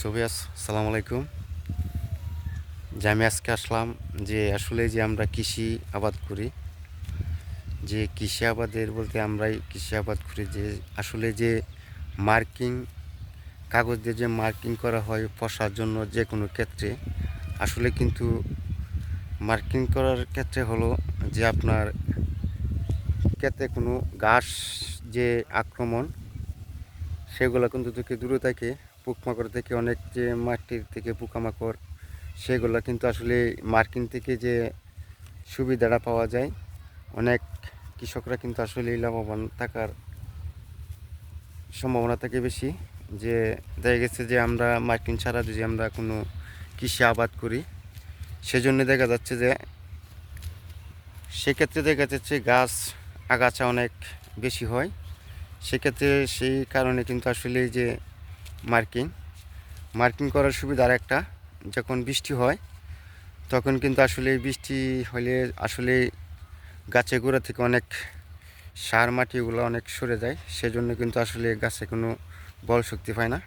ছবি সালাম আলাইকুম। যে আমি আজকে আসলাম যে আসলে যে আমরা কৃষি আবাদ করি, যে কৃষি আবাদের বলতে আমরাই কৃষি আবাদ করি, যে আসলে যে মার্কিং কাগজ দিয়ে যে মার্কিং করা হয় ফসার জন্য যে কোনো ক্ষেত্রে, আসলে কিন্তু মার্কিং করার ক্ষেত্রে হলো যে আপনার ক্ষেত্রে কোনো ঘাস যে আক্রমণ, সেগুলো কিন্তু থেকে দূরে থাকে। পোকামাকড় থেকে অনেক যে মাটির থেকে পোকামাকড়, সেগুলো কিন্তু আসলে মার্কিন থেকে যে সুবিধাটা পাওয়া যায়, অনেক কৃষকরা কিন্তু আসলে লাভবান থাকার সম্ভাবনা থাকে বেশি। যে দেখা গেছে যে আমরা মার্কিন ছাড়া যদি আমরা কোনো কৃষি আবাদ করি, সেজন্য দেখা যাচ্ছে যে সেক্ষেত্রে দেখা যাচ্ছে গাছ আগাছা অনেক বেশি হয়। সেক্ষেত্রে সেই কারণে কিন্তু আসলে যে মার্কিং। মার্কিং করার সুবিধা আর একটা যখন বৃষ্টি হয়, তখন কিন্তু আসলে বৃষ্টি হলে আসলে গাছের গোড়া থেকে অনেক সার, মাটিগুলো অনেক সরে যায়, সেজন্য কিন্তু আসলে গাছে কোনো বল শক্তি পায় না।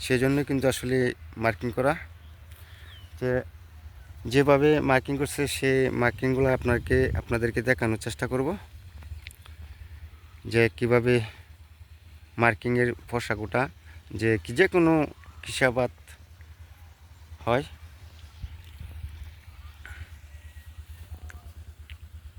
সেজন্য কিন্তু আসলে মার্কিং করা। যে যেভাবে মার্কিং করছে, সে মার্কিংগুলো আপনাকে, আপনাদেরকে দেখানোর চেষ্টা করব, যে কীভাবে মার্কিংয়ের পোশাকটা যে যে কোনো কৃষাবাদ হয়।